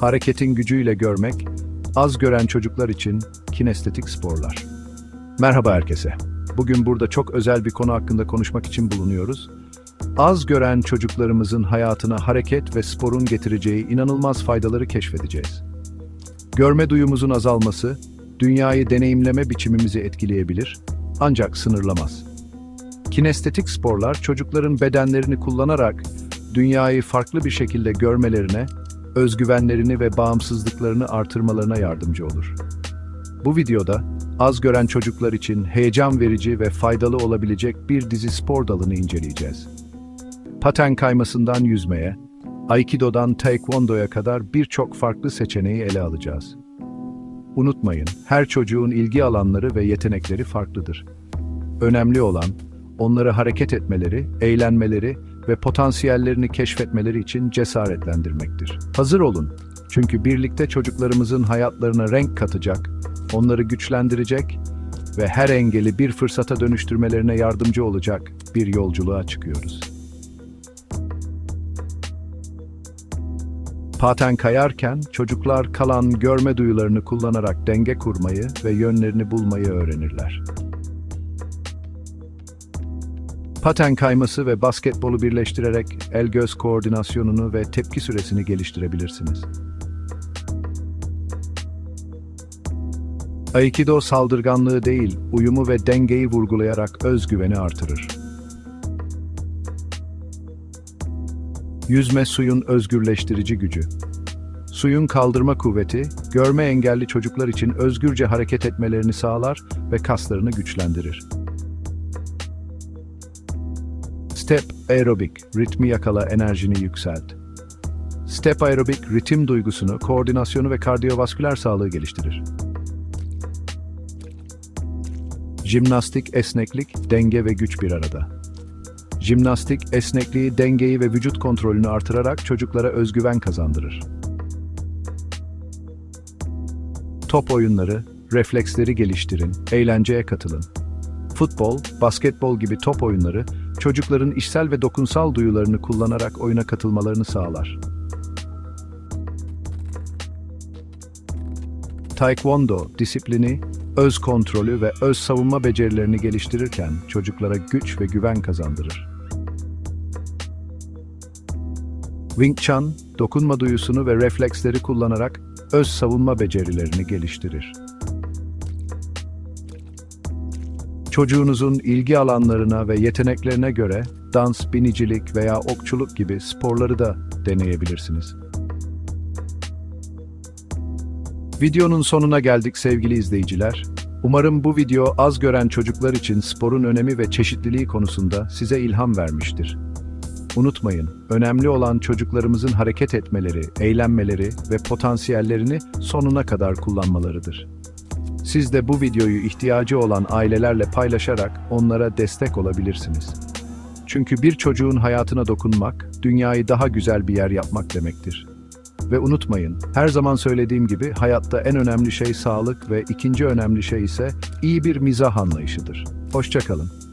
hareketin gücüyle görmek, az gören çocuklar için kinestetik sporlar. Merhaba herkese. Bugün burada çok özel bir konu hakkında konuşmak için bulunuyoruz. Az gören çocuklarımızın hayatına hareket ve sporun getireceği inanılmaz faydaları keşfedeceğiz. Görme duyumuzun azalması, dünyayı deneyimleme biçimimizi etkileyebilir, ancak sınırlamaz. Kinestetik sporlar çocukların bedenlerini kullanarak dünyayı farklı bir şekilde görmelerine, özgüvenlerini ve bağımsızlıklarını artırmalarına yardımcı olur. Bu videoda az gören çocuklar için heyecan verici ve faydalı olabilecek bir dizi spor dalını inceleyeceğiz. Paten kaymasından yüzmeye, Aikido'dan Taekwondo'ya kadar birçok farklı seçeneği ele alacağız. Unutmayın, her çocuğun ilgi alanları ve yetenekleri farklıdır. Önemli olan, onları hareket etmeleri, eğlenmeleri ve potansiyellerini keşfetmeleri için cesaretlendirmektir. Hazır olun, çünkü birlikte çocuklarımızın hayatlarına renk katacak, onları güçlendirecek ve her engeli bir fırsata dönüştürmelerine yardımcı olacak bir yolculuğa çıkıyoruz. Paten kayarken çocuklar kalan görme duyularını kullanarak denge kurmayı ve yönlerini bulmayı öğrenirler. Paten kayması ve basketbolu birleştirerek el-göz koordinasyonunu ve tepki süresini geliştirebilirsiniz. Aikido saldırganlığı değil, uyumu ve dengeyi vurgulayarak özgüveni artırır. Yüzme suyun özgürleştirici gücü. Suyun kaldırma kuvveti, görme engelli çocuklar için özgürce hareket etmelerini sağlar ve kaslarını güçlendirir. Step aerobik, ritmi yakala, enerjini yükselt. Step aerobik, ritim duygusunu, koordinasyonu ve kardiyovasküler sağlığı geliştirir. Jimnastik, esneklik, denge ve güç bir arada. Jimnastik, esnekliği, dengeyi ve vücut kontrolünü artırarak çocuklara özgüven kazandırır. Top oyunları, refleksleri geliştirin, eğlenceye katılın. Futbol, basketbol gibi top oyunları, çocukların işsel ve dokunsal duyularını kullanarak oyuna katılmalarını sağlar. Taekwondo disiplini, öz kontrolü ve öz savunma becerilerini geliştirirken çocuklara güç ve güven kazandırır. Wing Chun, dokunma duyusunu ve refleksleri kullanarak öz savunma becerilerini geliştirir. Çocuğunuzun ilgi alanlarına ve yeteneklerine göre dans, binicilik veya okçuluk gibi sporları da deneyebilirsiniz. Videonun sonuna geldik sevgili izleyiciler. Umarım bu video az gören çocuklar için sporun önemi ve çeşitliliği konusunda size ilham vermiştir. Unutmayın, önemli olan çocuklarımızın hareket etmeleri, eğlenmeleri ve potansiyellerini sonuna kadar kullanmalarıdır. Siz de bu videoyu ihtiyacı olan ailelerle paylaşarak onlara destek olabilirsiniz. Çünkü bir çocuğun hayatına dokunmak, dünyayı daha güzel bir yer yapmak demektir. Ve unutmayın, her zaman söylediğim gibi hayatta en önemli şey sağlık ve ikinci önemli şey ise iyi bir mizah anlayışıdır. Hoşçakalın.